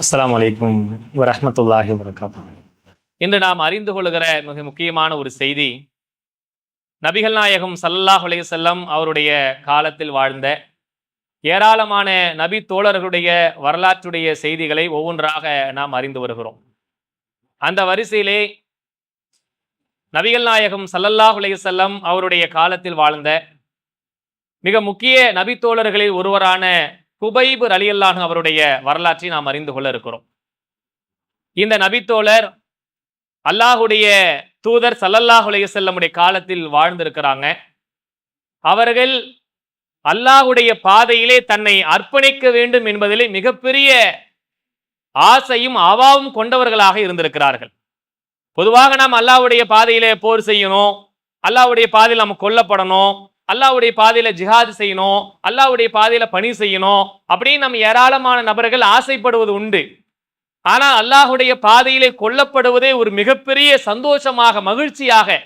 அஸ்லாம் அலைக்கும் வரமத்துல்லாஹி வரகாத்து இன்று நாம் அறிந்து கொள்கிற மிக முக்கியமான ஒரு செய்தி. நபிகள் நாயகம் சல்லாஹ் செல்லம் அவருடைய காலத்தில் வாழ்ந்த ஏராளமான நபி தோழர்களுடைய வரலாற்றுடைய செய்திகளை ஒவ்வொன்றாக நாம் அறிந்து வருகிறோம். அந்த வரிசையிலே நபிகள் நாயகம் சல்லல்லாஹ் செல்லம் அவருடைய காலத்தில் வாழ்ந்த மிக முக்கிய நபி தோழர்களில் ஒருவரான குபைபு ரலியல்லாஹு அவருடைய வரலாற்றை நாம் அறிந்து கொள்ள இருக்கிறோம். இந்த நபித்தோழர் அல்லாஹுடைய தூதர் சல்லல்லாஹு செல்லமுடைய காலத்தில் வாழ்ந்திருக்கிறாங்க. அவர்கள் அல்லாஹுடைய பாதையிலே தன்னை அர்ப்பணிக்க வேண்டும் என்பதிலே மிகப்பெரிய ஆசையும் அவாவும் கொண்டவர்களாக இருந்திருக்கிறார்கள். பொதுவாக நாம் அல்லாஹுடைய பாதையிலே போர் செய்யணும் அல்லாஹுடைய பாதையில் நம்ம கொல்லப்படணும் அல்லாவுடைய பாதையில ஜிஹாது செய்யணும் அல்லாஹ்வுடைய பாதையில பணி செய்யணும் அப்படின்னு நம்ம ஏராளமான நபர்கள் ஆசைப்படுவது உண்டு. ஆனால் அல்லாஹுடைய பாதையிலே கொல்லப்படுவதே ஒரு மிகப்பெரிய சந்தோஷமாக மகிழ்ச்சியாக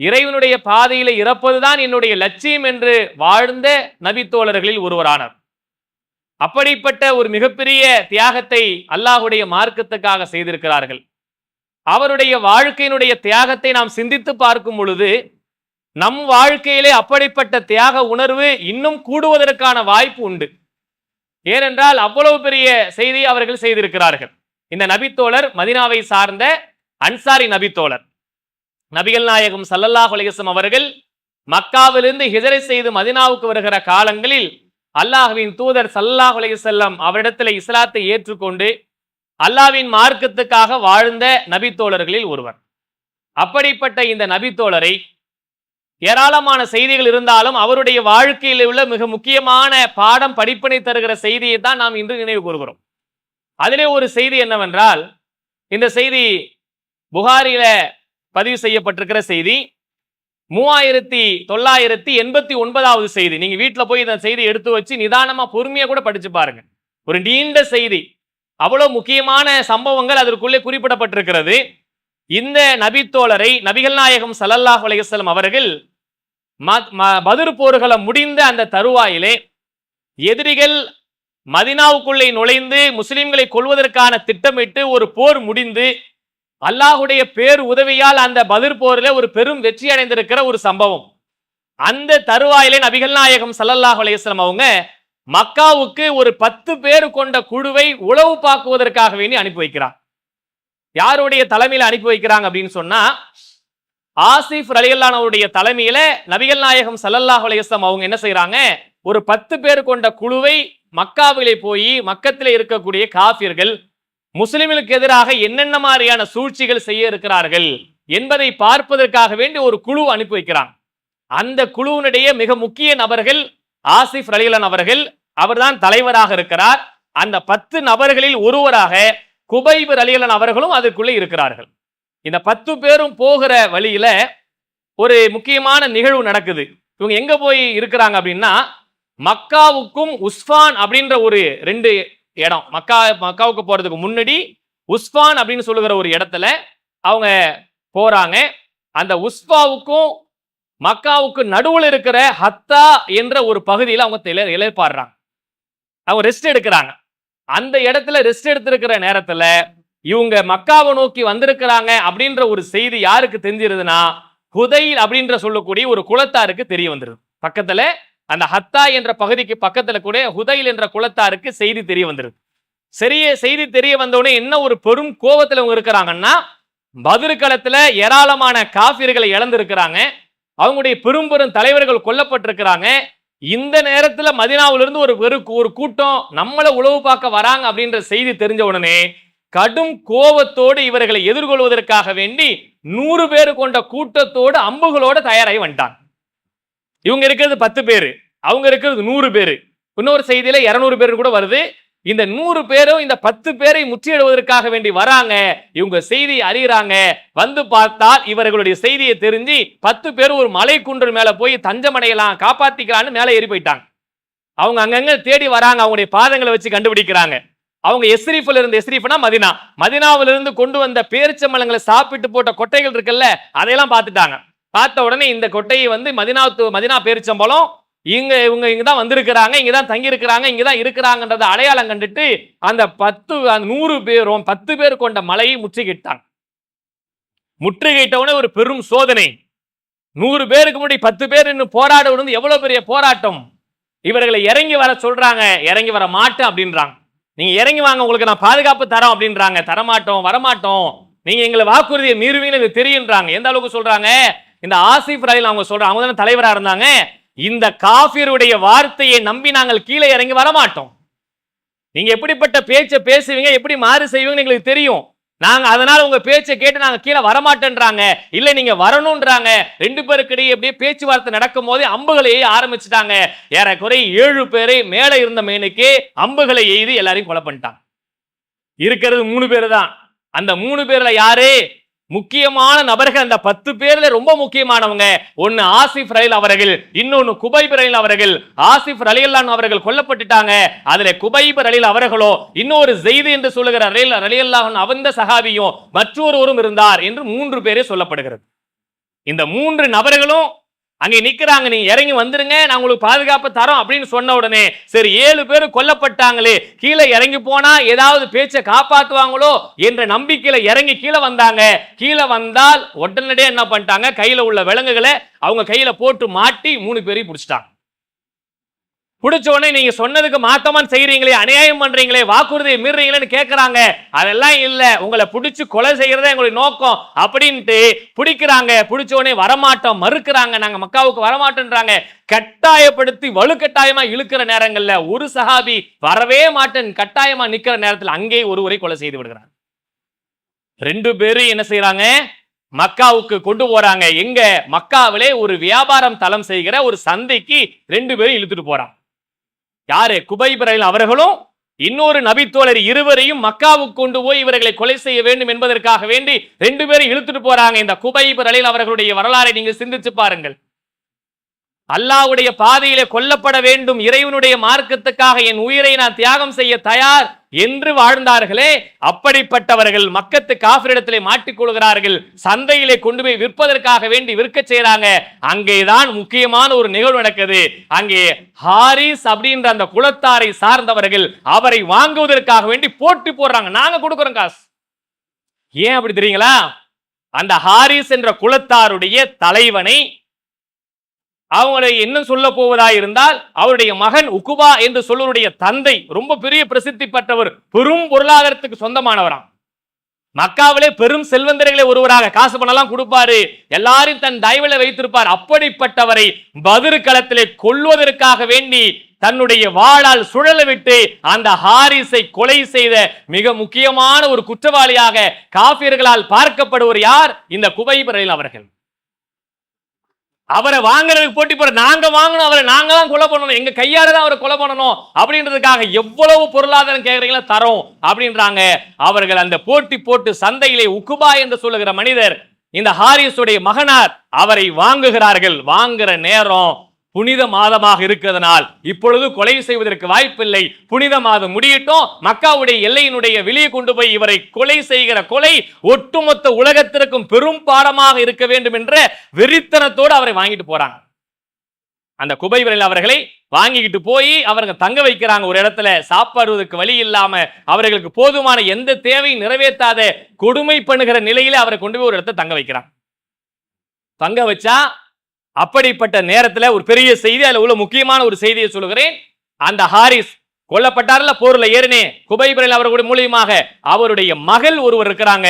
இறைவனுடைய பாதையில இறப்பதுதான் என்னுடைய லட்சியம் என்று வாழ்ந்த நபித்தோழர்களில் ஒருவரானார். அப்படிப்பட்ட ஒரு மிகப்பெரிய தியாகத்தை அல்லாஹுடைய மார்க்கத்துக்காக செய்திருக்கிறார்கள். அவருடைய வாழ்க்கையினுடைய தியாகத்தை நாம் சிந்தித்து பார்க்கும் பொழுது நம் வாழ்க்கையிலே அப்படிப்பட்ட தியாக உணர்வு இன்னும் கூடுவதற்கான வாய்ப்பு உண்டு. ஏனென்றால் அவ்வளவு பெரிய செய்தி அவர்கள் செய்திருக்கிறார்கள். இந்த நபித்தோழர் மதினாவை சார்ந்த அன்சாரி நபித்தோழர். நபிகள் நாயகம் சல்லல்லாஹ் அலிகசம் அவர்கள் மக்காவிலிருந்து ஹிஜரை செய்து மதினாவுக்கு வருகிற காலங்களில் அல்லாஹ்வின் தூதர் சல்லாஹ் அலைஹிஸ்ஸலாம் அவரிடத்தில் இஸ்லாத்தை ஏற்றுக்கொண்டு அல்லாஹ்வின் மார்க்கத்துக்காக வாழ்ந்த நபித்தோழர்களில் ஒருவர். அப்படிப்பட்ட இந்த நபித்தோழரை ஏராளமான செய்திகள் இருந்தாலும் அவருடைய வாழ்க்கையில் உள்ள மிக முக்கியமான பாடம் படிப்பினை தருகிற செய்தியை தான் நாம் இன்று நினைவு கூறுகிறோம். அதிலே ஒரு செய்தி என்னவென்றால் இந்த செய்தி புகாரில பதிவு செய்யப்பட்டிருக்கிற செய்தி மூவாயிரத்தி தொள்ளாயிரத்தி எண்பத்தி ஒன்பதாவது செய்தி. நீங்க வீட்டில் போய் இந்த செய்தி எடுத்து வச்சு நிதானமா பொறுமையா கூட படிச்சு பாருங்க. ஒரு நீண்ட செய்தி. அவ்வளவு முக்கியமான சம்பவங்கள் அதற்குள்ளே குறிப்பிடப்பட்டிருக்கிறது. இந்த நபித்தோழரை நபிகள் நாயகம் சல்லல்லாஹ் அலைஹி அவர்கள் பதிர் போர்களை முடிந்த அந்த தருவாயிலே எதிரிகள் மதினாவுக்குள்ளே நுழைந்து முஸ்லிம்களை கொல்வதற்கான திட்டமிட்டு ஒரு போர் முடிந்து அல்லாஹுடைய பேர் உதவியால் அந்த பதிர் போரில் ஒரு பெரும் வெற்றி அடைந்திருக்கிற ஒரு சம்பவம். அந்த தருவாயிலே நபிகள் நாயகம் சல்லல்லாஹ் அலைஹி அவங்க மக்காவுக்கு ஒரு பத்து பேர் கொண்ட குழுவை உளவு பாக்குவதற்காக வேண்டி அனுப்பி வைக்கிறார். யாருடைய தலைமையில அனுப்பி வைக்கிறாங்க அப்படின்னு சொன்னா ஆசிஃப் ரலியல்லானவருடைய தலைமையில நபிகள் நாயகம் சல்லல்லாஹ் அலையம் அவங்க என்ன செய்யறாங்க ஒரு பத்து பேர் கொண்ட குழுவை மக்காவிலே போய் மக்கத்தில் இருக்கக்கூடிய காபியர்கள் முஸ்லிம்களுக்கு எதிராக என்னென்ன மாதிரியான சூழ்ச்சிகள் செய்ய இருக்கிறார்கள் என்பதை பார்ப்பதற்காக வேண்டி ஒரு குழு அனுப்பி வைக்கிறாங்க. அந்த குழுவினுடைய மிக முக்கிய நபர்கள் ஆசிஃப் ரலியலான் அவர்கள். அவர்தான் தலைவராக இருக்கிறார். அந்த பத்து நபர்களில் ஒருவராக குபைபர் ரலியலான் அவர்களும் அதற்குள்ளே இருக்கிறார்கள். இந்த பத்து பேரும் போகிற வழியில ஒரு முக்கியமான நிகழ்வு நடக்குது. இவங்க எங்க போய் இருக்கிறாங்க அப்படின்னா மக்காவுக்கும் உஸ்ஃபான் அப்படின்ற ஒரு ரெண்டு இடம். மக்கா மக்காவுக்கு போறதுக்கு முன்னாடி உஸ்ஃபான் அப்படின்னு சொல்லுகிற ஒரு இடத்துல அவங்க போறாங்க. அந்த உஸ்ஃபாவுக்கும் மக்காவுக்கு நடுவில் இருக்கிற ஹத்தா என்ற ஒரு பகுதியில் அவங்க தில- அவங்க ரெஸ்ட் எடுக்கிறாங்க. அந்த இடத்துல ரெஸ்ட் எடுத்திருக்கிற நேரத்துல இவங்க மக்காவை நோக்கி வந்திருக்கிறாங்க அப்படின்ற ஒரு செய்தி யாருக்கு தெரிஞ்சிருதுன்னா ஹுதைல் அப்படின்ற சொல்லக்கூடிய ஒரு குலத்தாருக்கு தெரிய வந்துருது. பக்கத்துல அந்த ஹத்தா என்ற பகுதிக்கு பக்கத்துல கூட ஹுதைல் என்ற குலத்தாருக்கு செய்தி தெரிய வந்துருது. சரிய செய்தி தெரிய வந்தவுடனே என்ன ஒரு பெரும் கோபத்துல இவங்க இருக்கிறாங்கன்னா பதிர்களத்துல ஏராளமான காஃபிர்களை இழந்திருக்கிறாங்க. அவங்களுடைய பெரும் பெரும் தலைவர்கள் கொல்லப்பட்டிருக்கிறாங்க. இந்த நேரத்துல மதினாவிலிருந்து ஒரு வெறு ஒரு கூட்டம் நம்மளை உளவு பார்க்க வராங்க அப்படின்ற செய்தி தெரிஞ்ச உடனே கடும் கோபத்தோடு இவர்களை எதிர்கொள்வதற்காக வேண்டி நூறு பேர் கொண்ட கூட்டத்தோடு அம்புகளோட தயாராகி வந்துட்டாங்க. இவங்க இருக்கிறது பத்து பேர் அவங்க இருக்கிறது நூறு பேர். இன்னொரு செய்தியில இருநூறு பேர் கூட வருது. இந்த நூறு பேரும் இந்த பத்து பேரை முற்றியிடுவதற்காக வேண்டி வராங்க. இவங்க செய்தி அறிகிறாங்க. வந்து பார்த்தால் இவர்களுடைய செய்தியை தெரிஞ்சு பத்து பேர் ஒரு மலை குன்று மேல போய் தஞ்சமடையலாம் காப்பாத்திக்கலாம்னு மேலே ஏறி போயிட்டாங்க. அவங்க அங்கங்க தேடி வராங்க அவங்களுடைய பாதங்களை வச்சு கண்டுபிடிக்கிறாங்க. அவங்க எஸ்ரீஃபில் இருந்து எஸ்ரீஃப்னா மதினா. மதினாவில இருந்து கொண்டு வந்த பேரிச்சம்பழங்களை சாப்பிட்டு போட்ட கொட்டைகள் இருக்குல்ல அதையெல்லாம் பார்த்துட்டாங்க. பார்த்த உடனே இந்த கொட்டையை வந்து மதினா மதினா பேரிச்சம்பழம் இங்க இவங்க இங்க தான் வந்திருக்கிறாங்க இங்க தான் தங்கியிருக்கிறாங்க இங்கே இங்க தான் இருக்கிறாங்கன்றத அடையாளம் கண்டுட்டு அந்த பத்து அந்த நூறு பேரும் பத்து பேர் கொண்ட மலையை முற்றுகிட்டாங்க முற்றுகையிட்டவுடனே ஒரு பெரும் சோதனை. நூறு பேருக்கு முன்னாடி பத்து பேர் இன்னும் போராட விழுந்து எவ்வளவு பெரிய போராட்டம்? இவர்களை இறங்கி வர சொல்றாங்க இறங்கி வர மாட்டேன் அப்படின்றாங்க. நீங்க இறங்கி வாங்க உங்களுக்கு நான் பாதுகாப்பு தரோம் அப்படின்றாங்க. தரமாட்டோம் வரமாட்டோம். நீங்க எங்களை வாக்குறுதியை மீறுவீங்கன்னு எனக்கு தெரியுன்றாங்க. எந்த அளவுக்கு சொல்றாங்க? இந்த ஆசிஃப் ரயில் அவங்க சொல்றாங்க அவங்க தானே தலைவராக இருந்தாங்க? இந்த காஃபியருடைய வார்த்தையை நம்பி நாங்கள் கீழே இறங்கி வரமாட்டோம். நீங்க எப்படிப்பட்ட பேச்சை பேசுவீங்க எப்படி மாறு செய்வீங்கன்னு எங்களுக்கு தெரியும். நாங்க அதனால உங்க பேச்சை கேட்டு நாங்க கீழே வரமாட்டேன்றாங்க. இல்ல நீங்க வரணும்ன்றாங்க. ரெண்டு பேருக்கிடையே எப்படியே அப்படியே பேச்சுவார்த்தை நடக்கும் போதே அம்புகளை ஆரம்பிச்சுட்டாங்க. ஏறக்குறை ஏழு பேரை மேலே இருந்த மேனுக்கு அம்புகளை எய்து எல்லாரையும் கொலை பண்ணிட்டாங்க. இருக்கிறது மூணு பேர் தான் அந்த மூணு பேர்ல யாரு? முக்கியமான நபர்கள் அந்த பத்து பேர்ல ரொம்ப முக்கியமானவங்க. ஒன்னு ஆசிஃப் ரயில் அவர்கள் இன்னொன்னு குபைப் ரயில் அவர்கள். ஆசிஃப் ரலியல்லான் அவர்கள் கொல்லப்பட்டுட்டாங்க. அதுல குபைப் ரலில் அவர்களோ இன்னொரு செய்தி என்று சொல்லுகிற ரயில் ரலியல்லான் அவந்த சகாவியும் மற்றொருவரும் இருந்தார் என்று மூன்று பேரே சொல்லப்படுகிறது. இந்த மூன்று நபர்களும் அங்கே நிற்கிறாங்க நீங்கள் இறங்கி வந்துருங்க நான் உங்களுக்கு பாதுகாப்பு தரோம் அப்படின்னு சொன்ன உடனே சரி ஏழு பேர் கொல்லப்பட்டாங்களே கீழே இறங்கி போனால் ஏதாவது பேச்சை காப்பாற்றுவாங்களோ என்ற நம்பிக்கையில் இறங்கி கீழே வந்தாங்க. கீழே வந்தால் உடனடியே என்ன பண்ணிட்டாங்க? கையில் உள்ள விலங்குகளை அவங்க கையில் போட்டு மாட்டி மூணு பேரையும் பிடிச்சிட்டாங்க. பிடிச்ச உடனே நீங்க சொன்னதுக்கு மாத்தமான் செய்யறீங்களே அநியாயம் பண்றீங்களே வாக்குறுதியை மீறீங்களேன்னு கேட்கறாங்க அதெல்லாம் இல்ல. உங்களை பிடிச்சு கொலை செய்யறதே எங்களுடைய நோக்கம் அப்படின்ட்டு பிடிக்கிறாங்க. பிடிச்ச உடனே வரமாட்டோம் மறுக்கிறாங்க. நாங்க மக்காவுக்கு வரமாட்டோன்றாங்க. கட்டாயப்படுத்தி வலுக்கட்டாயமா இழுக்கிற நேரங்கள்ல ஒரு சஹாபி வரவே மாட்டேன். கட்டாயமா நிக்கிற நேரத்தில் அங்கே ஒருவரை கொலை செய்து விடுகிறார். ரெண்டு பேரும் என்ன செய்யறாங்க மக்காவுக்கு கொண்டு போறாங்க. எங்க? மக்காவிலே ஒரு வியாபாரம் தளம் செய்கிற ஒரு சந்தைக்கு ரெண்டு பேரும் இழுத்துட்டு போறான். யாரு? குபைபரையில் அவர்களும் இன்னொரு நபித்தோழர் இருவரையும் மக்காவுக்கு கொண்டு போய் இவர்களை கொலை செய்ய வேண்டும் என்பதற்காக வேண்டி ரெண்டு பேரும் இழுத்துட்டு போறாங்க. இந்த குபைபரையில் அவர்களுடைய வரலாறை நீங்க சிந்திச்சு பாருங்கள். அல்லாஹ்வுடைய பாதையிலே கொல்லப்பட வேண்டும் இறைவனுடைய மார்க்கத்துக்காக என் உயிரை நான் தியாகம் செய்ய தயார் என்று வாழ்ந்தார்களே அப்படிப்பட்டவர்கள் மக்கத்து காஃபிரிடத்திலே மாட்டிக்கொள்கிறார்கள் சந்தையிலே கொண்டு போய் விற்பதற்காக வேண்டி விற்க செய்கிறாங்க. அங்கேதான் முக்கியமான ஒரு நிகழ்வு நடக்குது. அங்கே ஹாரிஸ் அப்படின்ற அந்த குலத்தாரை சார்ந்தவர்கள் அவரை வாங்குவதற்காக வேண்டி போட்டி போடுறாங்க. நாங்க கொடுக்குறோம் காசு. ஏன் அப்படி தெரியுங்களா? அந்த ஹாரிஸ் என்ற குலத்தாருடைய தலைவனை அவங்களை என்ன சொல்ல போவதா இருந்தால் அவருடைய மகன் உகுபா என்று சொல்லுவருடைய தந்தை ரொம்ப பெரிய பிரசித்தி பெற்றவர் பெரும் பொருளாதாரத்துக்கு சொந்தமானவராம். மக்காவிலே பெரும் செல்வந்தர்களை ஒருவராக காசு பணம்லாம் கொடுப்பாரு எல்லாரும் தன் தயவுல வைத்திருப்பார். அப்படிப்பட்டவரை பதிரு களத்திலே கொல்வதற்காக வேண்டி தன்னுடைய வாளால் சுழல விட்டு அந்த ஹாரிஸை கொலை செய்த மிக முக்கியமான ஒரு குற்றவாளியாக காபியர்களால் பார்க்கப்படுவர் யார்? இந்த குபைபரையில் அவர்கள். அவரை வாங்குறதுக்கு போட்டி போற நாங்க வாங்கணும் அவரை நாங்க தான் கொலை பண்ணணும் எங்க கையால தான் அவரை கொலை பண்ணணும் அப்படின்றதுக்காக எவ்வளவு பொருளாதாரம் கேட்கறீங்களா தரோம் அப்படின்றாங்க. அவர்கள் அந்த போட்டி போட்டு சந்தையிலே உக்குபா என்று சொல்லுகிற மனிதர் இந்த ஹாரிஸுடைய மகனார் அவரை வாங்குகிறார்கள். வாங்குற நேரம் புனித மாதமாக இருக்கிறதுனால் இப்பொழுது கொலை செய்வதற்கு வாய்ப்பில்லை. புனித மாதம் முடியட்டும். மக்காவுடைய எல்லையினுடைய வெளியே கொண்டு போய் இவரை கொலை செய்கிற கொலை ஒட்டுமொத்த உலகத்திற்கும் பெரும் பாடமாக இருக்க வேண்டும் என்ற வெறித்தனத்தோடு அவரை வாங்கிட்டு போறாங்க. அந்த குபைவரில் அவர்களை வாங்கிக்கிட்டு போய் அவருங்க தங்க வைக்கிறாங்க. ஒரு இடத்துல சாப்பாடுவதற்கு வழி இல்லாம அவர்களுக்கு போதுமான எந்த தேவையும் நிறைவேற்றாத கொடுமை பண்ணுகிற நிலையில அவரை கொண்டு போய் ஒரு இடத்துல தங்க வைக்கிறாங்க தங்க வச்சா அப்படிப்பட்ட நேரத்தில் ஒரு பெரிய செய்தி அதில் உள்ள முக்கியமான ஒரு செய்தியை சொல்லுகிறேன். அந்த ஹாரிஸ் கொல்லப்பட்டார்ல போர்ல ஏறினே குபைபிரல் அவர்களுடைய மூலியமாக அவருடைய மகள் ஒருவர் இருக்கிறாங்க.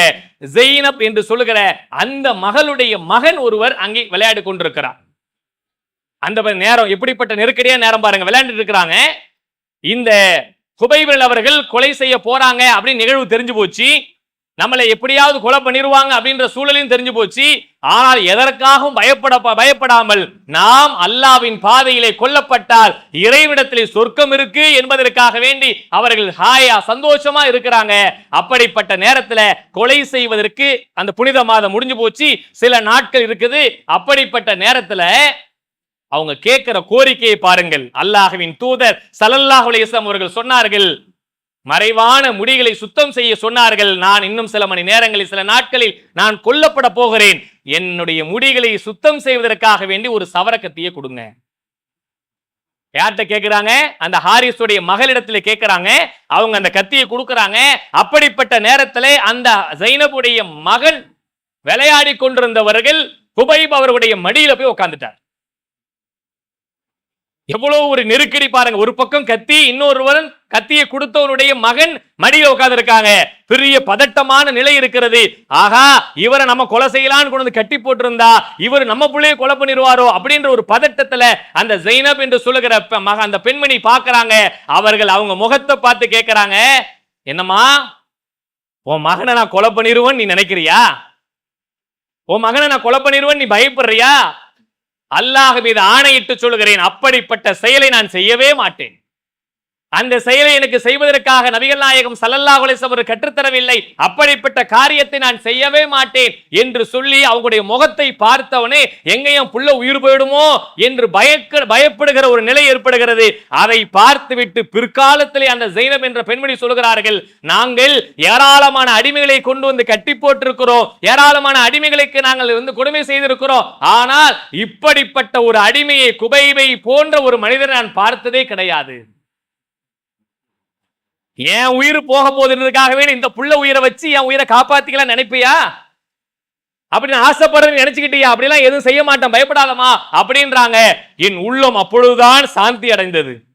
ஜெயினப் என்று சொல்லுகிற அந்த மகளுடைய மகன் ஒருவர் அங்கே விளையாடி கொண்டிருக்கிறார். அந்த நேரம் எப்படிப்பட்ட நெருக்கடியா நேரம் பாருங்க விளையாண்டுட்டு இருக்கிறாங்க. இந்த குபைபிரல் அவர்கள் கொலை செய்ய போறாங்க அப்படின்னு நிகழ்வு தெரிஞ்சு போச்சு. நம்மளை எப்படியாவது கொலை பண்ணிடுவாங்க அப்படின்ற சூழலையும் தெரிஞ்சு போச்சு. ஆனால் எதற்காகவும் பயப்பட பயப்படாமல் நாம் அல்லாவின் பாதையிலே கொல்லப்பட்டால் இறைவிடத்திலே சொர்க்கம் இருக்கு என்பதற்காக வேண்டி அவர்கள் ஹாயா சந்தோஷமா இருக்கிறாங்க. அப்படிப்பட்ட நேரத்தில் கொலை செய்வதற்கு அந்த புனித மாதம் முடிஞ்சு போச்சு. சில நாட்கள் இருக்குது. அப்படிப்பட்ட நேரத்தில் அவங்க கேட்கிற கோரிக்கையை பாருங்கள். அல்லாஹுவின் தூதர் ஸல்லல்லாஹு அவர்கள் சொன்னார்கள் மறைவான முடிகளை சுத்தம் செய்ய சொன்னார்கள். நான் இன்னும் சில மணி நேரங்களில் சில நாட்களில் நான் கொல்லப்பட போகிறேன். என்னுடைய முடிகளை சுத்தம் செய்வதற்காக வேண்டி ஒரு சவரக்கத்தியை கொடுங்க. யார்கிட்ட கேட்கிறாங்க அந்த ஹாரிஸுடைய மகளிடத்துல கேட்கிறாங்க அவங்க அந்த கத்தியை கொடுக்குறாங்க. அப்படிப்பட்ட நேரத்தில் அந்த ஜைனபுடைய மகன் விளையாடி கொண்டிருந்தவர்கள் குபைப் அவர்களுடைய மடியில போய் உட்காந்துட்டார் எவ்வளவு ஒரு நெருக்கடி பாருங்க. ஒரு பக்கம் கத்தி இன்னொருவன் கத்தியை கொடுத்தவனுடைய மகன் மடியில உட்கார்ந்து இருக்காங்க பெரிய பதட்டமான நிலை இருக்கிறது. ஆகா இவரை நம்ம கொலை செய்யலாம்னு கொண்டு வந்து கட்டி போட்டிருந்தா இவர் நம்ம புள்ளைய கொலை பண்ணிடுவாரோ அப்படின்ற ஒரு பதட்டத்துல அந்த ஜெயினப் என்று சொல்லுகிற மக அந்த பெண்மணி பார்க்குறாங்க. அவர்கள் அவங்க முகத்தை பார்த்து கேட்குறாங்க என்னம்மா உன் மகனை நான் கொலை பண்ணிடுவேன் நீ நினைக்கிறியா? உன் மகனை நான் கொலை பண்ணிடுவேன் நீ பயப்படுறியா? அல்லாஹ் மீது ஆணையிட்டு சொல்கிறேன் அப்படிப்பட்ட செயலை நான் செய்யவே மாட்டேன். அந்த செயலை எனக்கு செய்வதற்காக நபிகள் நாயகம் சல்லல்லா குலேசம் ஒரு கற்றுத்தரவில்லை. அப்படிப்பட்ட காரியத்தை நான் செய்யவே மாட்டேன் என்று சொல்லி அவங்களுடைய முகத்தை பார்த்தவனே எங்கேயும் புள்ள உயிர் போயிடுமோ? என்று பயக்க பயப்படுகிற ஒரு நிலை ஏற்படுகிறது. அதை பார்த்துவிட்டு பிற்காலத்திலே அந்த ஜெயினப் என்ற பெண்மணி சொல்கிறார்கள் நாங்கள் ஏராளமான அடிமைகளை கொண்டு வந்து கட்டி போட்டிருக்கிறோம். ஏராளமான அடிமைகளுக்கு நாங்கள் வந்து கொடுமை செய்திருக்கிறோம். ஆனால் இப்படிப்பட்ட ஒரு அடிமையை குபைவை போன்ற ஒரு மனிதரை நான் பார்த்ததே கிடையாது. என் உயிர் போக போதுன்றதுக்காகவே நீ இந்த புள்ள உயிரை வச்சு என் உயிரை காப்பாத்திக்கலாம் நினைப்பியா? அப்படி நான் ஆசைப்படுறேன்னு நினைச்சுக்கிட்டியா? அப்படிலாம் எதுவும் செய்ய மாட்டேன் பயப்படாதமா அப்படின்றாங்க. என் உள்ளம் அப்பொழுதுதான் சாந்தி அடைந்தது.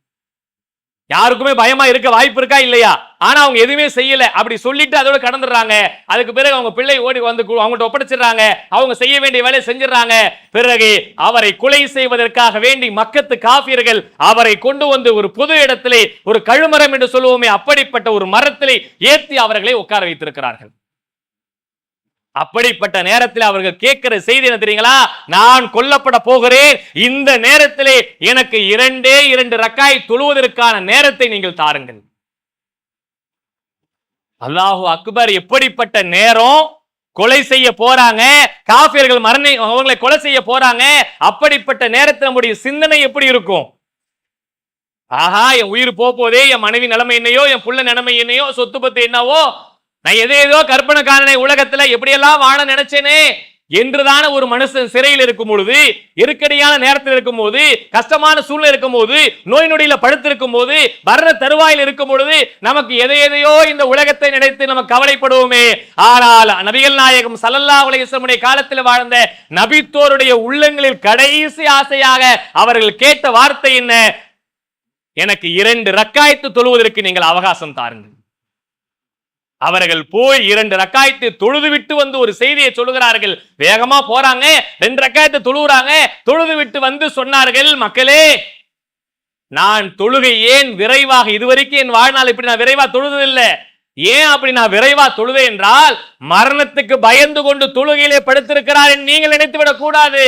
யாருக்குமே பயமா இருக்க வாய்ப்பு இருக்கா இல்லையா? ஆனா அவங்க எதுவுமே செய்யல. அப்படி சொல்லிட்டு அதோட கடந்துடுறாங்க. அதுக்கு பிறகு அவங்க பிள்ளை ஓடி வந்து அவங்கள்ட்ட ஒப்படைச்சிடுறாங்க. அவங்க செய்ய வேண்டிய வேலையை செஞ்சிடறாங்க. பிறகு அவரை கொலை செய்வதற்காக வேண்டி மக்கத்து காபியர்கள் அவரை கொண்டு வந்து ஒரு பொது இடத்திலே ஒரு கழுமரம் என்று சொல்லுவோமே அப்படிப்பட்ட ஒரு மரத்திலே ஏத்தி அவர்களை உட்கார வைத்திருக்கிறார்கள். அப்படிப்பட்ட நேரத்தில் அவர்கள் கேட்கிற செய்தி என்ன தெரியுங்களா? நான் கொல்லப்பட போகிறேன். இந்த நேரத்திலே எனக்கு இரண்டே இரண்டு ரக்காய் தொழுவதற்கான நேரத்தை நீங்கள் தாருங்கள். அல்லாஹு அக்பர் எப்படிப்பட்ட நேரம் கொலை செய்ய போறாங்க? காபியர்கள் மரணை அவங்களை கொலை செய்ய போறாங்க? அப்படிப்பட்ட நேரத்தில் நம்முடைய சிந்தனை எப்படி இருக்கும்? ஆஹா என் உயிர் போக போதே என் மனைவி நிலைமை என்னையோ என் புள்ள நிலைமை என்னையோ சொத்து பத்து என்னவோ நான் எதை ஏதோ கற்பனை காணனே உலகத்துல எப்படியெல்லாம் வாழ நினைச்சேனே என்றுதான ஒரு மனுஷன் சிறையில் இருக்கும் பொழுது இருக்கடியான நேரத்தில் இருக்கும் போது கஷ்டமான சூழ்நிலை இருக்கும் போது நோய் நொடியில படுத்திருக்கும் போது வர்ற தருவாயில் இருக்கும் பொழுது நமக்கு எதை எதையோ இந்த உலகத்தை நினைத்து நம்ம கவலைப்படுவோமே. ஆனால் நபிகள் நாயகம் சல்லல்லா உலகமுடைய காலத்தில் வாழ்ந்த நபித்தோருடைய உள்ளங்களில் கடைசி ஆசையாக அவர்கள் கேட்ட வார்த்தை என்ன? எனக்கு இரண்டு ரக்காயத்து தொழுவதற்கு நீங்கள் அவகாசம் தாருங்கள். அவர்கள் போய் இரண்டு ரக்காயத்தை தொழுது விட்டு வந்து ஒரு செய்தியை சொல்லுகிறார்கள். வேகமா போறாங்க. ரெண்டு ரக்காயத்தை தொழுகிறாங்க தொழுது விட்டு வந்து சொன்னார்கள் மக்களே நான் தொழுகை ஏன் விரைவாக இதுவரைக்கும் என் வாழ்நாள் இப்படி நான் விரைவா தொழுதில்லை ஏன் அப்படி நான் விரைவா தொழுதேன் என்றால் மரணத்துக்கு பயந்து கொண்டு தொழுகையிலே படுத்திருக்கிறார் நீங்கள் நினைத்து விடக் கூடாது.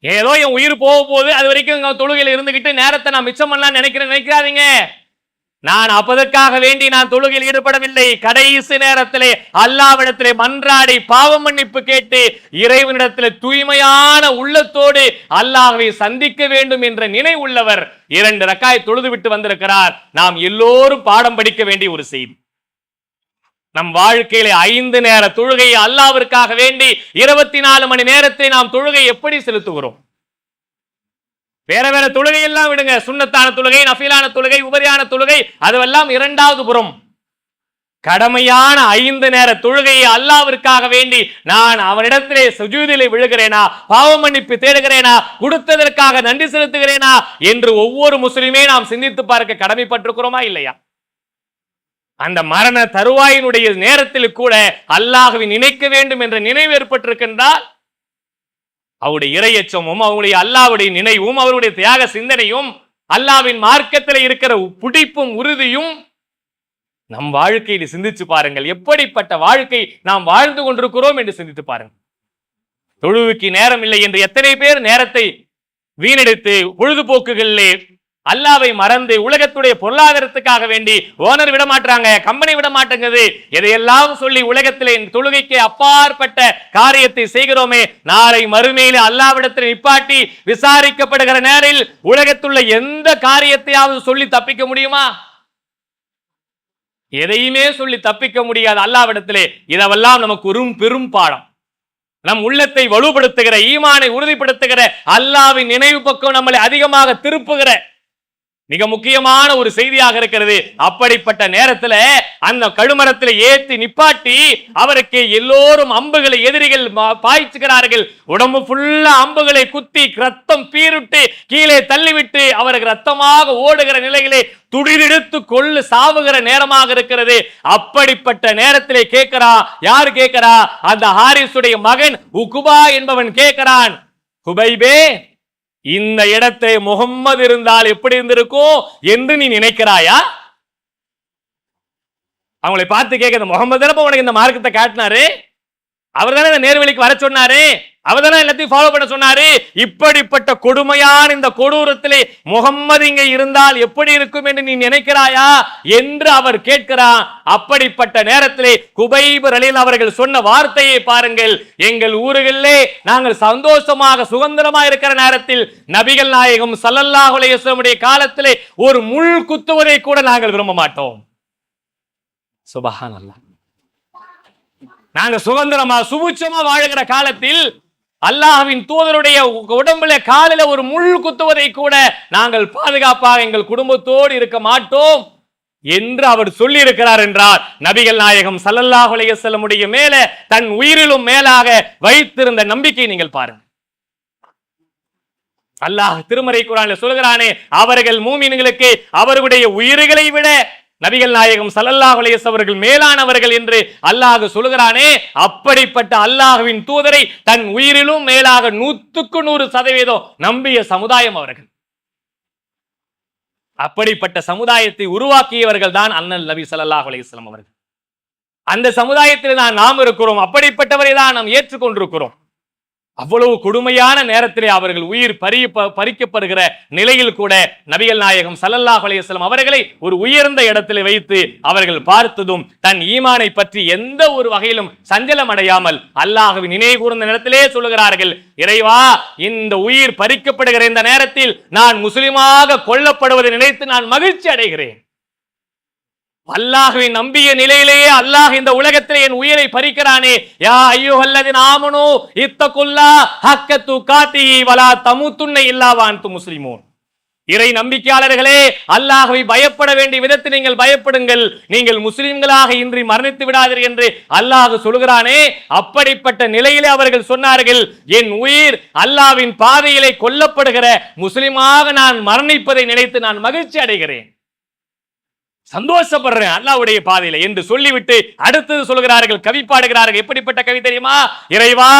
ஏதோ என் உயிர் போக போகுது. அது வரைக்கும் தொழுகையில் தொழுகையில இருந்துகிட்டு நேரத்தை நான் மிச்சம் பண்ணலாம் நினைக்கிறேன். நினைக்காதீங்க. நான் அப்பதற்காக வேண்டி நான் தொழுகையில் ஈடுபடவில்லை. கடைசி நேரத்திலே அல்லாவிடத்திலே மன்றாடி பாவ மன்னிப்பு கேட்டு இறைவனிடத்திலே தூய்மையான உள்ளத்தோடு அல்லாஹை சந்திக்க வேண்டும் என்ற நினை உள்ளவர் இரண்டு ரக்காய் தொழுது விட்டு வந்திருக்கிறார். நாம் எல்லோரும் பாடம் படிக்க வேண்டிய ஒரு செய்தி. நம் வாழ்க்கையில ஐந்து நேர தொழுகையை அல்லாவிற்காக வேண்டி இருபத்தி நாலு மணி நேரத்தை நாம் தொழுகை எப்படி செலுத்துகிறோம்? வேற வேற தொழுகை எல்லாம் விடுங்க. சுண்ணத்தான தொழுகை நஃபிலான தொழுகை உபரியான தொழுகை அதுவெல்லாம் இரண்டாவது புறம். கடமையான ஐந்து நேர தொழுகையை அல்லாவிற்காக வேண்டி நான் அவனிடத்திலே சுஜூதிலே விழுகிறேனா? பாவ மன்னிப்பு தேடுகிறேனா? கொடுத்ததற்காக நன்றி செலுத்துகிறேனா? என்று ஒவ்வொரு முஸ்லிமே நாம் சிந்தித்து பார்க்க கடமைப்பட்டிருக்கிறோமா இல்லையா? அந்த மரண தருவாயினுடைய நேரத்தில் கூட அல்லாஹ்வை நினைக்க வேண்டும் என்ற நினைவு ஏற்பட்டிருக்கின்றால் அவருடைய இரையச்சமும் அவருடைய அல்லாவுடைய நினைவும் அவருடைய தியாக சிந்தனையும் அல்லாவின் மார்க்கத்தில் இருக்கிற பிடிப்பும் உறுதியும் நம் வாழ்க்கையில் சிந்திச்சு பாருங்கள். எப்படிப்பட்ட வாழ்க்கை நாம் வாழ்ந்து கொண்டிருக்கிறோம் என்று சிந்தித்து பாருங்கள். தொழுவுக்கு நேரம் இல்லை என்று எத்தனை பேர் நேரத்தை வீணடித்து பொழுதுபோக்குகளிலே அல்லாவை மறந்து உலகத்துடைய பொருளாதாரத்துக்காக வேண்டி ஓனர் விட மாட்டாங்க கம்பெனி விட மாட்டேங்குது எதையெல்லாம் சொல்லி உலகத்திலே தொழுகைக்கு அப்பாற்பட்ட காரியத்தை செய்கிறோமே நாளை மறுமையிலே அல்லாவிடத்தில் நிப்பாட்டி விசாரிக்கப்படுகிற நேரில் உலகத்துள்ள எந்த காரியத்தையாவது சொல்லி தப்பிக்க முடியுமா? எதையுமே சொல்லி தப்பிக்க முடியாது அல்லாவிடத்திலே இதெல்லாம் நமக்கு ஒரு பெரும் பாடம். நம் உள்ளத்தை வலுப்படுத்துகிற ஈமானை உறுதிப்படுத்துகிற அல்லாவின் நினைவு பக்கம் நம்மளை அதிகமாக திருப்புகிற மிக முக்கியமான ஒரு செய்தியாக இருக்கிறது. அப்படிப்பட்ட நேரத்துல அந்த கழுமரத்துல ஏத்தி நிப்பாட்டி அவருக்கு எல்லோரும் அம்புகளை எதிரிகள் பாய்ச்சுகிறார்கள். உடம்பு ஃபுல்லா அம்புகளை குத்தி ரத்தம் பீருட்டு கீழே தள்ளிவிட்டு அவருக்கு ரத்தமாக ஓடுகிற நிலையிலே துடிதெடுத்து கொள்ளு சாவுகிற நேரமாக இருக்கிறது. அப்படிப்பட்ட நேரத்திலே கேட்கிறா யார் கேட்கிறா? அந்த ஹாரிஸுடைய மகன் உகுபா என்பவன் கேட்கிறான். குபைபே இந்த இடத்தை முகம்மது இருந்தால் எப்படி இருந்திருக்கும் என்று நீ நினைக்கிறாயா? அவங்களை பார்த்து கேட்க முகமது உனக்கு இந்த மார்க்கத்தை காட்டினாரு? அவர் தானே இந்த நேர்வழிக்கு வர சொன்னாரு? அவர் தானே எல்லாத்தையும் ஃபாலோ பண்ண சொன்னாரு? இப்படிப்பட்ட கொடுமையான இந்த கொடூரத்திலே முகம்மது இங்க இருந்தால் எப்படி இருக்கும் என்று நீ நினைக்கிறாயா? என்று அவர் கேட்கிறார் அப்படிப்பட்ட நேரத்திலே குபைபர் அலில் அவர்கள் சொன்ன வார்த்தையை பாருங்கள். எங்கள் ஊர்களிலே நாங்கள் சந்தோஷமாக சுதந்திரமாக இருக்கிற நேரத்தில் நபிகள் நாயகம் ஸல்லல்லாஹு அலைஹி காலத்திலே ஒரு முள் குத்துவதை கூட நாங்கள் விரும்ப மாட்டோம். சுபஹானல்லாஹ். நாங்க சுதந்திரமா சுபிட்சமா வாழுகிற காலத்தில் அல்லாஹ்வின் தூதருடைய உடம்புல காலில ஒரு முள் குத்துவதை கூட நாங்கள் பாதுகாப்பாக எங்கள் குடும்பத்தோடு இருக்க மாட்டோம் என்று அவர் சொல்லி இருக்கிறார் என்றார். நபிகள் நாயகம் ஸல்லல்லாஹு அலைஹி மேல தன் உயிரிலும் மேலாக வைத்திருந்த நம்பிக்கை நீங்கள் பாருங்க அல்லாஹ் திருமறை குரான்ல சொல்கிறானே அவர்கள் மூமின்களுக்கு அவர்களுடைய உயிர்களை விட நபிகள் நாயகம் சல்லல்லாஹ் அலையஸ் அவர்கள் மேலானவர்கள் என்று அல்லாஹ் சொல்கிறானே அப்படிப்பட்ட அல்லாஹுவின் தூதரை தன் உயிரிலும் மேலாக நூற்றுக்கு நூறு சதவீதம் நம்பிய சமுதாயம் அவர்கள். அப்படிப்பட்ட சமுதாயத்தை உருவாக்கியவர்கள் தான் அண்ணல் நபி சல்லாஹ் அலையம் அவர்கள். அந்த சமுதாயத்தில் தான் நாம் இருக்கிறோம் அப்படிப்பட்டவரை தான் நாம் ஏற்றுக்கொண்டிருக்கிறோம். அவ்வளவு கொடுமையான நேரத்திலே அவர்கள் உயிர் பறிய பறிக்கப்படுகிற நிலையில் கூட நபிகள் நாயகம் சல்லல்லாஹ் அலையம் அவர்களை ஒரு உயர்ந்த இடத்தில் வைத்து அவர்கள் பார்த்ததும் தன் ஈமானை பற்றி எந்த ஒரு வகையிலும் சஞ்சலம் அடையாமல் அல்லாஹ்வின் நினைவு கூர்ந்த நேரத்திலே சொல்லுகிறார்கள் இறைவா இந்த உயிர் பறிக்கப்படுகிற இந்த நேரத்தில் நான் முஸ்லிமாக கொல்லப்படுவதை நினைத்து நான் மகிழ்ச்சி அடைகிறேன். அல்லாஹுவை நம்பிய நிலையிலேயே அல்லாஹ் இந்த உலகத்திலே என் உயிரை பறிக்கிறானே. யா ஐயோ அல்லது ஆமனோ இத்தகுல்லா ஹக்கத்து காத்தி வலா தமுத்துன்னை இல்லாவான் முஸ்லிமோன். இறை நம்பிக்கையாளர்களே அல்லாஹவை பயப்பட வேண்டிய விதத்தில் நீங்கள் பயப்படுங்கள். நீங்கள் முஸ்லிம்களாக இன்றி மரணித்து விடாதீர்கள் என்று அல்லாஹ் சொல்கிறானே. அப்படிப்பட்ட நிலையிலே அவர்கள் சொன்னார்கள் என் உயிர் அல்லாஹ்வின் பாதையிலே கொல்லப்படுகிற முஸ்லிமாக நான் மரணிப்பதை நினைத்து நான் மகிழ்ச்சி அடைகிறேன். சந்தோஷப்படுறேன் அல்லாவுடைய பாதையில என்று சொல்லிவிட்டு அடுத்தது சொல்கிறார்கள் கவி பாடுகிறார்கள். எப்படிப்பட்ட கவி தெரியுமா? இறைவா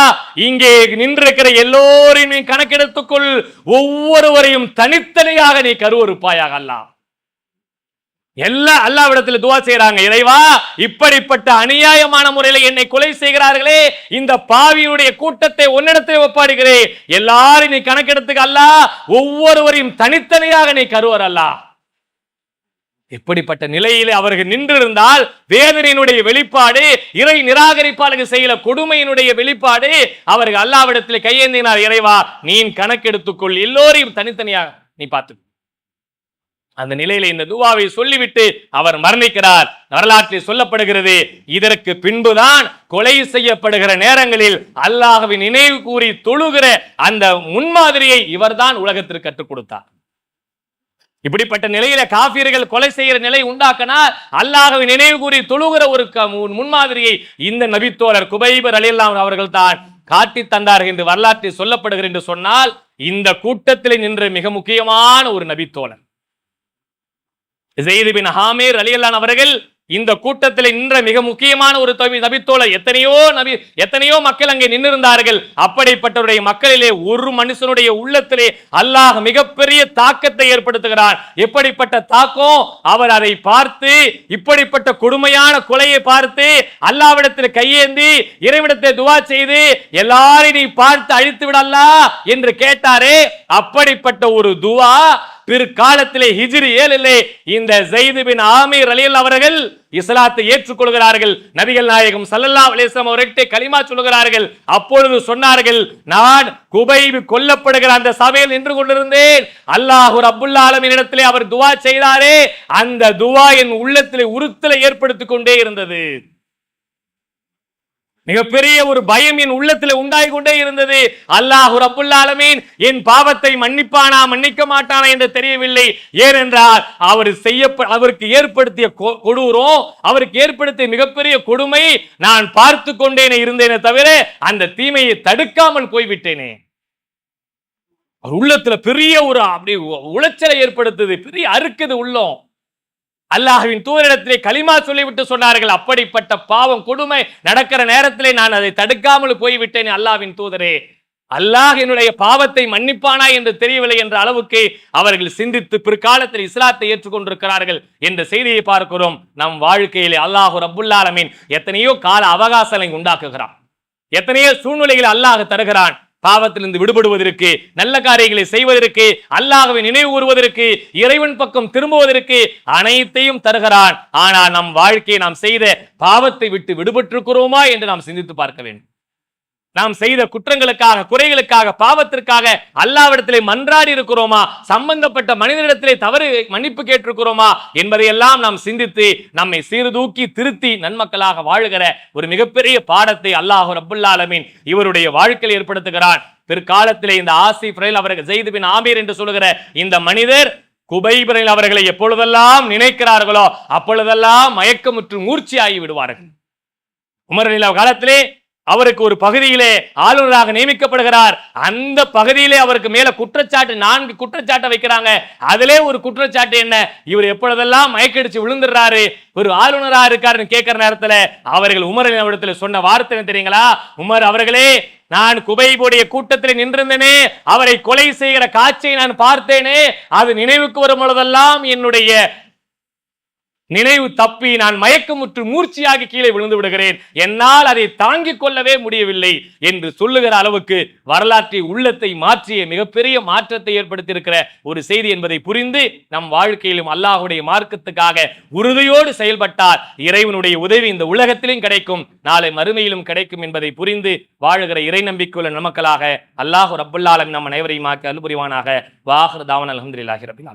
இங்கே நின்றிருக்கிற எல்லோரையும் நீ கணக்கெடுத்துக்கொள். ஒவ்வொருவரையும் தனித்தனியாக நீ கருவறுப்பாயாக அல்லாஹ் எல்லா அல்லாவிடத்துல துவா செய்யறாங்க இறைவா இப்படிப்பட்ட அநியாயமான முறையில என்னை கொலை செய்கிறார்களே இந்த பாவியுடைய கூட்டத்தை உன்னிடத்தில் ஒப்பாடுகிறேன் எல்லாரும் நீ கணக்கெடுத்துக்க அல்லாஹ் ஒவ்வொருவரையும் தனித்தனியாக நீ கருவர் அல்லாஹ் இப்படிப்பட்ட நிலையிலே அவர்கள் நின்றிருந்தால் வேதனையினுடைய வெளிப்பாடு இறை நிராகரிப்பாளர்கள் செய்யல கொடுமையினுடைய வெளிப்பாடு அவர்கள் அல்லாவிடத்தில் கையேந்தினார். இறைவா நீ கணக்கெடுத்துக்கொள். எல்லோரையும் தனித்தனியாக நீ பார்த்து அந்த நிலையில இந்த துவாவை சொல்லிவிட்டு அவர் மரணிக்கிறார். வரலாற்றில் சொல்லப்படுகிறது இதற்கு பின்புதான் கொலை செய்யப்படுகிற நேரங்களில் அல்லாஹவின் நினைவு கூறி தொழுகிற அந்த முன்மாதிரியை இவர்தான் உலகத்திற்கு கற்றுக் கொடுத்தார். இப்படிப்பட்ட நிலையில காபியர்கள் கொலை செய்கிற நிலை உண்டாக்கினால் அல்லாஹவை நினைவு கூறி தொழுகிற ஒரு க- முன்- முன்மாதிரியை இந்த நபித்தோழர் குபைபர் அலில்லாம் அவர்கள் தான் காட்டி தந்தார்கள் என்று வரலாற்றில் சொல்லப்படுகிறது என்று சொன்னால் இந்த கூட்டத்தில் நின்ற மிக முக்கியமான ஒரு நபித்தோழர் ஜெயிது பின் ஹாமீர் அலியல்லான் அவர்கள் இந்த கூட்டத்தில் நின்ற மிக முக்கியமான ஒரு தவி நபித்தோழ எத்தனையோ நபி எத்தனையோ மக்கள் அங்கே நின்றிருந்தார்கள். அப்படிப்பட்டவருடைய மக்களிலே ஒரு மனுஷனுடைய உள்ளத்திலே அல்லாஹ் மிகப்பெரிய தாக்கத்தை ஏற்படுத்துகிறார். எப்படிப்பட்ட தாக்கம்? அவர் அதை பார்த்து இப்படிப்பட்ட கொடுமையான கொலையை பார்த்து அல்லாவிடத்தில் கையேந்தி இறைவிடத்தை துவா செய்து எல்லாரையும் நீ பார்த்து அழித்து விடல்லா என்று கேட்டாரே. அப்படிப்பட்ட ஒரு துவா பிற்காலத்திலே ஹிஜிரி ஏழிலே இந்த ஜெயிது பின் ஆமீர் அலியல் அவர்கள் இஸ்லாத்தை ஏற்றுக்கொள்கிறார்கள். நபிகள் நாயகம் சல்லல்லா அலிஸ்லாம் அவர்கிட்ட கலிமா சொல்லுகிறார்கள். அப்பொழுது சொன்னார்கள் நான் குபைபு கொல்லப்படுகிற அந்த சபையில் நின்று கொண்டிருந்தேன். அல்லாஹூர் அப்துல்லா ஆலமீன் இடத்திலே அவர் துவா செய்தாரே. அந்த துவா என் உள்ளத்திலே உறுத்தலை ஏற்படுத்திக் கொண்டே இருந்தது. மிகப்பெரிய ஒரு பயம் என் உள்ளத்துல உண்டாகி கொண்டே இருந்தது. அல்லாஹ் ரபுல்லாலமீன் என் பாவத்தை மன்னிப்பானா மன்னிக்க மாட்டானா என்று தெரியவில்லை. ஏனென்றால் அவர் செய்ய அவருக்கு ஏற்படுத்திய கொ- கொடூரம் அவருக்கு ஏற்படுத்திய மிகப்பெரிய கொடுமை நான் பார்த்து கொண்டேனே இருந்தேனே தவிர அந்த தீமையை தடுக்காமல் போய்விட்டேனே. அவர் உள்ளத்துல பெரிய ஒரு அப்படி உ- உளைச்சலை ஏற்படுத்துது பெரிய அறுக்குது உள்ளம். அல்லாஹுவின் தூதரிடத்திலே களிமா சொல்லிவிட்டு சொன்னார்கள் அப்படிப்பட்ட பாவம் கொடுமை நடக்கிற நேரத்திலே நான் அதை தடுக்காமல் போய்விட்டேன் அல்லாஹ்வின் தூதரே. அல்லாஹ் என்னுடைய பாவத்தை மன்னிப்பானா என்று தெரியவில்லை என்ற அளவுக்கு அவர்கள் சிந்தித்து பிற்காலத்தில் இஸ்லாத்தை ஏற்றுக்கொண்டிருக்கிறார்கள் என்ற செய்தியை பார்க்கிறோம். நம் வாழ்க்கையிலே அல்லாஹ் ரபுல்லாலமீன் எத்தனையோ கால அவகாசங்களை உண்டாக்குகிறான். எத்தனையோ சூழ்நிலைகளை அல்லாஹ் தருகிறான். பாவத்திலிருந்து விடுபடுவதற்கு நல்ல காரியங்களை செய்வதற்கு அல்லாகவே நினைவு கூறுவதற்கு இறைவன் பக்கம் திரும்புவதற்கு அனைத்தையும் தருகிறான். ஆனால் நம் வாழ்க்கையை நாம் செய்த பாவத்தை விட்டு விடுபட்டிருக்கிறோமா என்று நாம் சிந்தித்து பார்க்க வேண்டும். நாம் செய்த குற்றங்களுக்காக குறைகளுக்காக பாவத்திற்காக அல்லாவிடத்திலே மன்றாடி இருக்கிறோமா? சம்பந்தப்பட்ட மனிதனிடத்திலே தவறு மன்னிப்பு கேட்டிருக்கிறோமா? என்பதையெல்லாம் நாம் சிந்தித்து நம்மை சீர்தூக்கி திருத்தி நன்மக்களாக வாழுகிற ஒரு மிகப்பெரிய பாடத்தை அல்லாஹ் ரபுல்லாலமீன் இவருடைய வாழ்க்கையில் ஏற்படுத்துகிறான். பிற்காலத்திலே இந்த ஆசி பிரைல் அவர்கள் ஜெயிது பின் ஆமீர் என்று சொல்லுகிற இந்த மனிதர் குபைபிரல் அவர்களை எப்பொழுதெல்லாம் நினைக்கிறார்களோ அப்பொழுதெல்லாம் மயக்கமுற்று மூர்ச்சியாகி விடுவார்கள். உமர் நிலா காலத்திலே அவருக்கு ஒரு பகுதியிலே ஆளுநராக நியமிக்கப்படுகிறார். அந்த பகுதியிலே அவருக்கு மேல குற்றச்சாட்டு நான்கு குற்றச்சாட்டை வைக்கிறாங்க. அதிலே ஒரு குற்றச்சாட்டு என்ன? இவர் எப்பொழுதெல்லாம் மயக்கடிச்சு விழுந்துடுறாரு? ஒரு ஆளுநரா இருக்காருன்னு கேட்கிற நேரத்துல அவர்கள் உமரின் இடத்துல சொன்ன வார்த்தை என்ன தெரியுங்களா? உமர் அவர்களே நான் குபைபுடைய கூட்டத்தில் நின்றிருந்தேனே அவரை கொலை செய்கிற காட்சியை நான் பார்த்தேனே அது நினைவுக்கு வரும் பொழுதெல்லாம் என்னுடைய நினைவு தப்பி நான் மயக்கமுற்று மூர்ச்சியாகி கீழே விழுந்து விடுகிறேன். என்னால் அதை தாங்கிக் கொள்ளவே முடியவில்லை என்று சொல்லுகிற அளவுக்கு வரலாற்றை உள்ளத்தை மாற்றிய மிகப்பெரிய மாற்றத்தை ஏற்படுத்தியிருக்கிற ஒரு செய்தி என்பதை புரிந்து நம் வாழ்க்கையிலும் அல்லாஹுடைய மார்க்கத்துக்காக உறுதியோடு செயல்பட்டால் இறைவனுடைய உதவி இந்த உலகத்திலும் கிடைக்கும் நாளை மறுமையிலும் கிடைக்கும் என்பதை புரிந்து வாழுகிற இறை நம்பிக்கையுள்ள நமக்களாக அல்லாஹு ரப்புல்லாலம் நம் அனைவரையும் ஆக்கி அலுபுரிவானாக வாஹர் தாவன் அலமதுல்லாஹி ரபில்